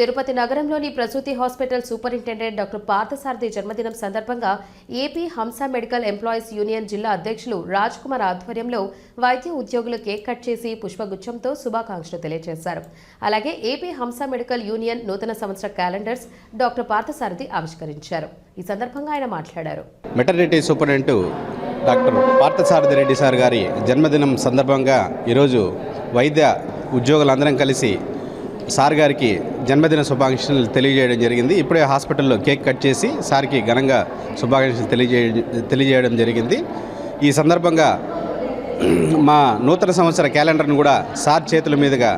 తిరుపతి నగరంలోని ప్రసూతి hospital superintendent doctor Parthasarathi జన్మదినం సందర్భంగా ఏపీ హంస మెడికల్ ఎంప్లాయీస్ యూనియన్ జిల్లా అధ్యక్షులు రాజ్ కుమార్ ఆధ్వర్యంలో వైద్య ఉద్యోగులు కేక్ కట్ చేసి పుష్పగుచ్చంతో శుభాకాంక్షలు తెలియజేశారు. అలాగే ఏపీ హంస మెడికల్ యూనియన్ నూతన సంవత్సర క్యాలెండర్స్ డాక్టర్ పార్థసారథి ఆవిష్కరించారు. ఈ సందర్భంగా ఆయన మాట్లాడారు. Maternity superintendent doctor Parthasarathi Reddy sir గారి జన్మదినం సందర్భంగా ఈరోజు వైద్య ఉద్యోగులందరం కలిసి సార్ గారికి జన్మదిన శుభాకాంక్షలు తెలియజేయడం జరిగింది. ఇప్పుడే హాస్పిటల్లో కేక్ కట్ చేసి సార్కి ఘనంగా శుభాకాంక్షలు తెలియజేయ తెలియజేయడం జరిగింది. ఈ సందర్భంగా మా నూతన సంవత్సర క్యాలెండర్ను కూడా సార్ చేతుల మీదుగా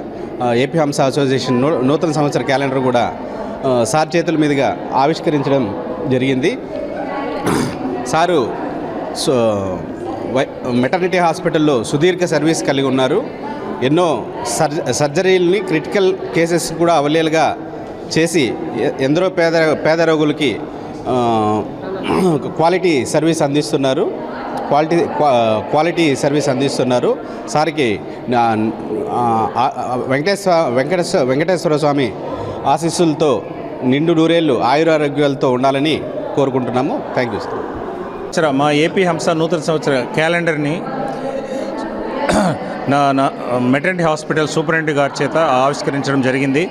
ఏపీ హంస అసోసియేషన్ నూతన సంవత్సర క్యాలెండర్ కూడా సార్ చేతుల మీదుగా ఆవిష్కరించడం జరిగింది. సారు సో మెటర్నిటీ హాస్పిటల్లో సుదీర్ఘ సర్వీస్ కలిగి ఉన్నారు. ఎన్నో సర్జ సర్జరీలని క్రిటికల్ కేసెస్ కూడా అవలేలుగా చేసి ఎందరో పేద పేద రోగులకి క్వాలిటీ సర్వీస్ అందిస్తున్నారు. క్వాలిటీ క్వాలిటీ సర్వీస్ అందిస్తున్నారు. సార్కి వెంకటేశ్వర వెంకటేశ్వర వెంకటేశ్వర స్వామి ఆశీస్సులతో నిండు నూరేళ్ళు ఆయురారోగ్యాలతో ఉండాలని కోరుకుంటున్నాము. థ్యాంక్ యూ సార్ మా ఏపీ హంస నూతన సంవత్సర క్యాలెండర్ని నా నా మెటర్నిటీ హాస్పిటల్ సూపరింటెండెంట్ గారి చేత ఆవిష్కరించడం జరిగింది.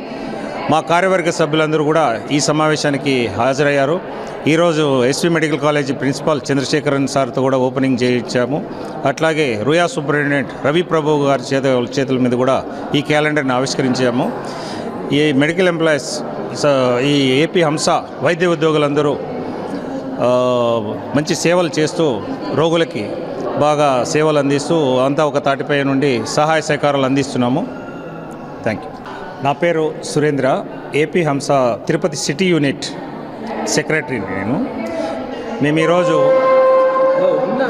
మా కార్యవర్గ సభ్యులందరూ కూడా ఈ సమావేశానికి హాజరయ్యారు. ఈరోజు SV medical college principal Chandrasekharan సార్తో కూడా ఓపెనింగ్ చేయించాము. అట్లాగే రుయా సూపరింటెండెంట్ రవి ప్రభు గారి చేత చేతుల మీద కూడా ఈ క్యాలెండర్ని ఆవిష్కరించాము. ఈ మెడికల్ ఎంప్లాయీస్ స- ఈ ఏపీ హంస వైద్య ఉద్యోగులందరూ మంచి సేవలు చేస్తూ రోగులకి బాగా సేవలు అందిస్తూ అంతా ఒక తాటిపై నుండి సహాయ సహకారాలు అందిస్తున్నాము. థ్యాంక్ యూ నా పేరు సురేంద్ర. ఏపీ హంస తిరుపతి సిటీ యూనిట్ సెక్రటరీ నేను. మేము ఈరోజు